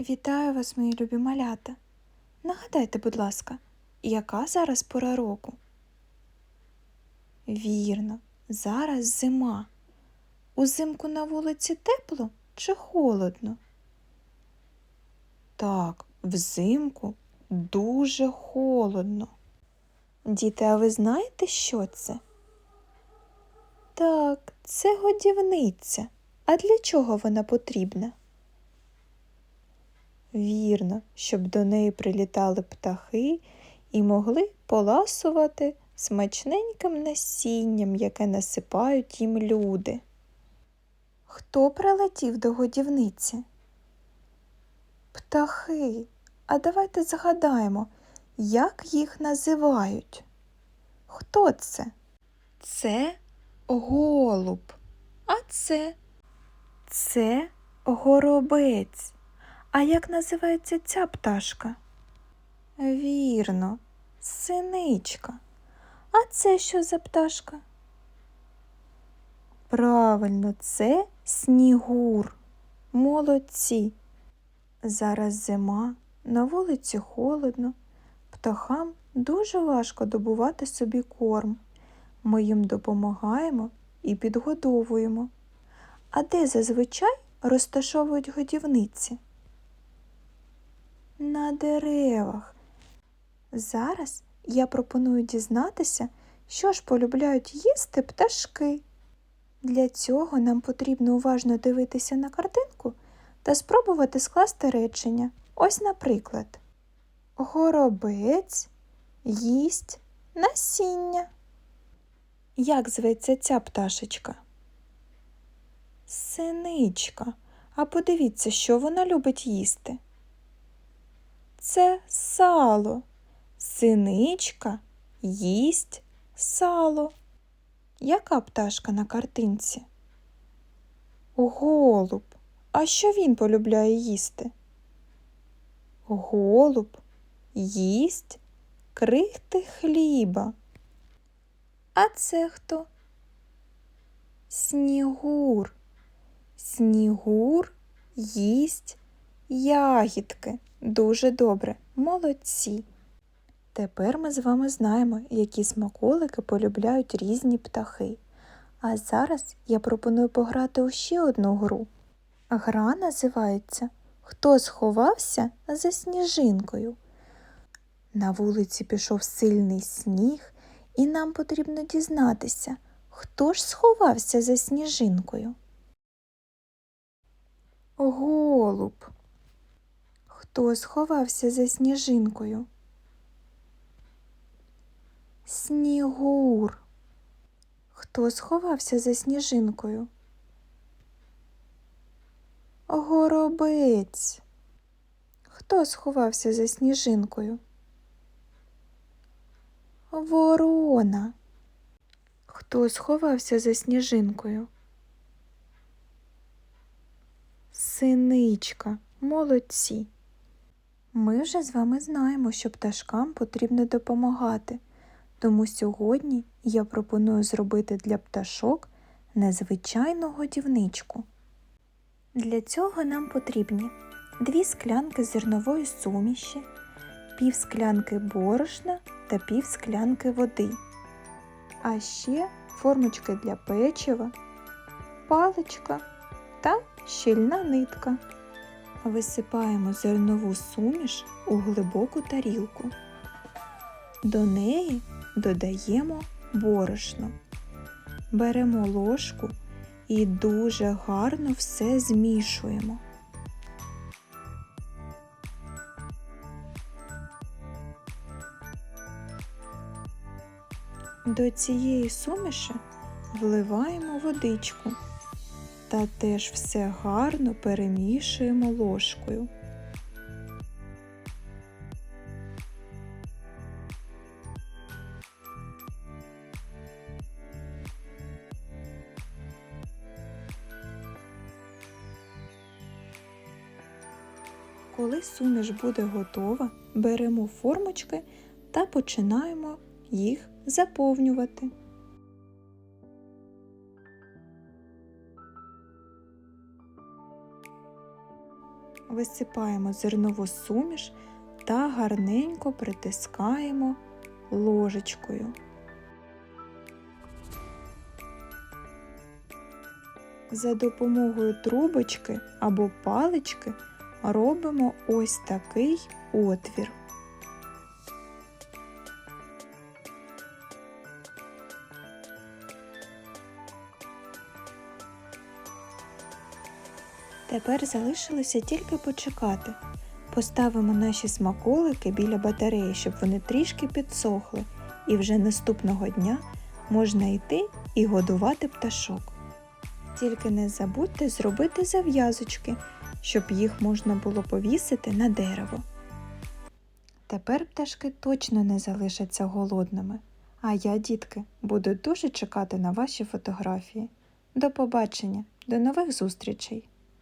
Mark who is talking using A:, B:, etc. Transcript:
A: Вітаю вас, мої любі малята. Нагадайте, будь ласка, яка зараз пора року? Вірно, зараз зима. Узимку на вулиці тепло чи холодно? Так, взимку дуже холодно. Діти, а ви знаєте, що це? Так, це годівниця. А для чого вона потрібна? Вірно, щоб до неї прилітали птахи і могли поласувати смачненьким насінням, яке насипають їм люди. Хто прилетів до годівниці? Птахи. А давайте згадаємо, як їх називають. Хто це? Це голуб. А це? Це горобець. А як називається ця пташка? Вірно, синичка. А це що за пташка? Правильно, це снігур. Молодці. Зараз зима, на вулиці холодно. Птахам дуже важко добувати собі корм. Ми їм допомагаємо і підгодовуємо. А де зазвичай розташовують годівниці? На деревах. Зараз я пропоную дізнатися, що ж полюбляють їсти пташки. Для цього нам потрібно уважно дивитися на картинку та спробувати скласти речення. Ось, наприклад, горобець їсть насіння. Як зветься ця пташечка? Синичка. А подивіться, що вона любить їсти. Це сало. Синичка їсть сало. Яка пташка на картинці? Голуб. А що він полюбляє їсти? Голуб їсть крихти хліба. А це хто? Снігур. Снігур їсть ягідки. Дуже добре, молодці. Тепер ми з вами знаємо, які смаколики полюбляють різні птахи. А зараз я пропоную пограти у ще одну гру. Гра називається Хто сховався за сніжинкою. На вулиці пішов сильний сніг, і нам потрібно дізнатися, хто ж сховався за сніжинкою. Голуб. Хто сховався за сніжинкою? Снігур. Хто сховався за сніжинкою? Горобець. Хто сховався за сніжинкою? Ворона. Хто сховався за сніжинкою? Синичка. Молодці. Ми вже з вами знаємо, що пташкам потрібно допомагати, тому сьогодні я пропоную зробити для пташок незвичайну годівничку. Для цього нам потрібні дві склянки зернової суміші, пів склянки борошна та пів склянки води, а ще формочки для печива, паличка та щільна нитка. Висипаємо зернову суміш у глибоку тарілку. До неї додаємо борошно. Беремо ложку і дуже гарно все змішуємо. До цієї суміші вливаємо водичку та теж все гарно перемішуємо ложкою. Коли суміш буде готова, беремо формочки та починаємо їх заповнювати. Висипаємо зернову суміш та гарненько притискаємо ложечкою. За допомогою трубочки або палички робимо ось такий отвір. Тепер залишилося тільки почекати. Поставимо наші смаколики біля батареї, щоб вони трішки підсохли, і вже наступного дня можна йти і годувати пташок. Тільки не забудьте зробити зав'язочки, щоб їх можна було повісити на дерево. Тепер пташки точно не залишаться голодними. А я, дітки, буду дуже чекати на ваші фотографії. До побачення, до нових зустрічей!